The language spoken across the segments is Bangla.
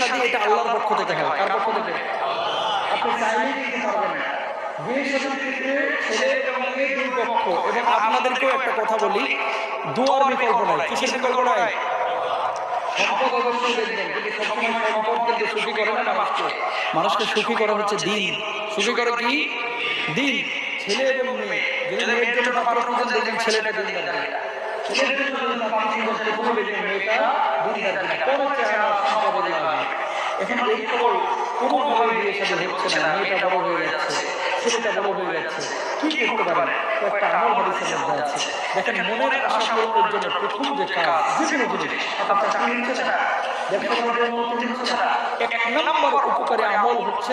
শাদী এটা আল্লাহর পক্ষ থেকে হয় কার পক্ষ থেকে? আপনি চাইলেই দিতে পারবেন। না বিয়ে শাদীর ক্ষেত্রে ছেলে এবং মেয়ে দুই পক্ষ এবং আপনাদেরকেও একটা কথা বলি। দোয়ার বিকল্প নাই। কিসের বিকল্প নাই? সম্পদ অবশ্যই দেখবেন কিন্তু সবসময় সম্পদ সুখী করে না মানুষকে মানুষকে সুখী করা হচ্ছে দিন। সুখী করে কি? দিন। ছেলে এবং মেয়ে। যদি মেয়ের জন্য পাত্র খুঁজেন দেখবেন ছেলেটা দিন ছেলের জন্য যদি পাত্র দেখবেন মেয়েটা দিন কোনো চেহারা সম্পদের লাগে এখন খবর কোনোভাবে বিয়ে সাথে হচ্ছে না, মেয়েটা বড় হয়ে যাচ্ছে, ছেলেটা বড় হয়ে যাচ্ছে। কি করতে পারেন কয়েকটা আমল হাদিসের মধ্যে আছে। দেখেন, মনের আশা পূরণের জন্য প্রথম যে কাজ, যে কোনো জিনিস আপনার চাকরি হচ্ছে না ব্যবসা করার জন্য হচ্ছে না এক নম্বর উপকারী আমল হচ্ছে?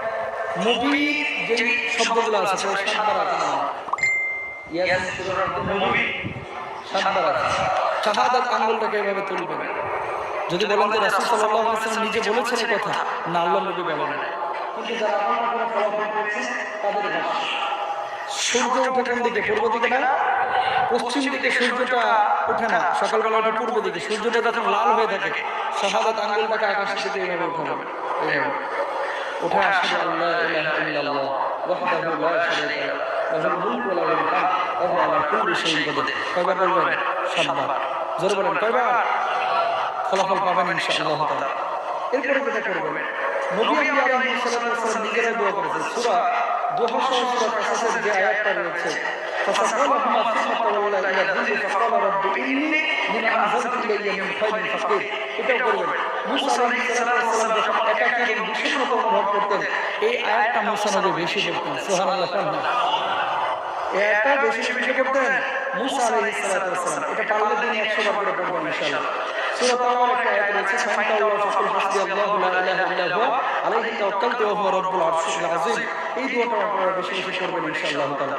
মুভি যে শব্দগুলো আছে সেটা সাতবার আছে না? ইয়াসিন সূরার অর্থ মুভি সাতবার আছে। শাহাদাত আঙ্গুলটাকে এভাবে তুলবেন। যদি বলেন যে রাসূল আলাইহি নিজে বলেছেন এই কথা না আল্লাহ নবী বলেন কিন্তু যারা আমলটা ফলাফল পেয়েছে তাদের সূর্য ওঠে কোন দিকে পূর্ব দিকে না? পশ্চিম দিকে সূর্যটা ওঠে না। সকালবেলা ওঠে পূর্ব দিকে সূর্যটা যখন লাল হয়ে থাকে শাহাদাত আঙ্গুলটাকে আকাশের দিকে এইভাবে উঠাবে এইভাবে ওঠা আশহাদু আল্লা ইলাহা ইল্লাল্লাহ ওয়াহদাহু লা শারীকা লাহু লাহুল মুলকু ওয়া লাহুল হামদ ওয়া হুয়া আলা কুল্লি শাইইন কাদির কয়বার বলবেন যে আয়াতটা রয়েছে الى الظل فقال رب اني من انزلت الي من خير فقير এটাও করবেন মুসা আলাইহিস সালাতু ওয়াস সালাম যখন একাকী এবং বিষণ্ণতা অনুভব করতেন এই আয়াতটা মুসা নবী বেশি পড়তেন সুবহানাল্লাহ কান্না এটা বেশি বেশি করতেন মুসা আলাইহিস সালাতু ওয়াস সালাম এটা পারলে দিনে 100 বার করে পড়বেন ইনশাআল্লাহ সূরা তাওবার একটা আয়াত রয়েছে ফাইন তাওয়াল্লাহু ফাকুল হাসবিয়াল্লাহু লা ইলাহা ইল্লা হুয়া আলাইহি তাওয়াক্কালতু ওয়া হুয়া রাব্বুল আরশিল আযীম এই দোয়াটা আপনারা বেশি বেশি করবেন ইনশাআল্লাহ তাআলা